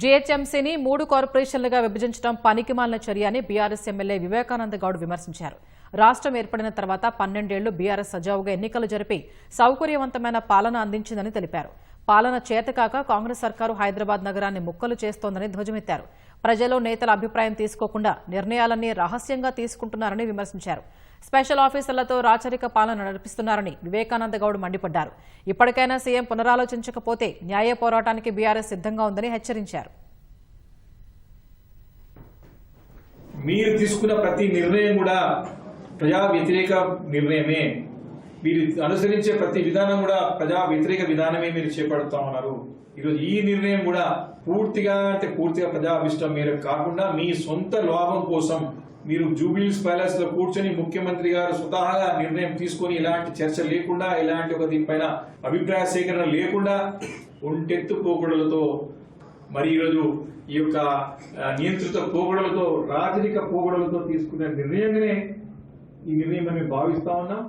జీహెచ్ఎంసీని మూడు కార్పొరేషన్లుగా విభజించడం పనికిమాలిన చర్య అని బీఆర్ఎస్ ఎమ్మెల్యే వివేకానంద గౌడ్ విమర్శించారు. రాష్ట్రం ఏర్పడిన తర్వాత పన్నెండేళ్ళు బీఆర్ఎస్ సజావుగా ఎన్నికలు జరిపి సౌకర్యవంతమైన పాలన అందించిందని తెలిపారు. పాలన చేతకాక కాంగ్రెస్ సర్కారు హైదరాబాద్ నగరాన్ని ముక్కలు చేస్తోందని ధ్వజమెత్తారు. ప్రజలు నేతల అభిప్రాయం తీసుకోకుండా నిర్ణయాలన్నీ రహస్యంగా తీసుకుంటున్నారని విమర్శించారు. స్పెషల్ ఆఫీసర్లతో రాచరిక పాలన నడిపిస్తున్నారని వివేకానంద గౌడ్ మండిపడ్డారు. ఇప్పటికైనా సీఎం పునరాలోచించకపోతే న్యాయ పోరాటానికి బీఆర్ఎస్ సిద్ధంగా ఉందని హెచ్చరించారు. మీరు తీసుకున్న ప్రతి నిర్ణయం కూడా ప్రజా వ్యతిరేక నిర్ణయమే. మీరు అనుసరించే ప్రతి విధానం కూడా ప్రజా వ్యతిరేక విధానమే మీరు చేపడుతా ఉన్నారు. ఈరోజు ఈ నిర్ణయం కూడా పూర్తిగా అంటే పూర్తిగా ప్రజా అభిష్టం మేరకు కాకుండా మీ సొంత లాభం కోసం మీరు జూబిలీస్ ప్యాలెస్లో కూర్చొని ముఖ్యమంత్రి గారు స్వతహాగా నిర్ణయం తీసుకొని ఇలాంటి చర్చ లేకుండా ఇలాంటి ఒక దీనిపైన అభిప్రాయ సేకరణ లేకుండా ఒంటెత్తు పోకడలతో మరి ఈరోజు ఈ యొక్క నియంత్రిత పోగడలతో రాజరిక పోగడలతో తీసుకున్న నిర్ణయంగానే ఈ నిర్ణయం మేము భావిస్తా ఉన్నాం.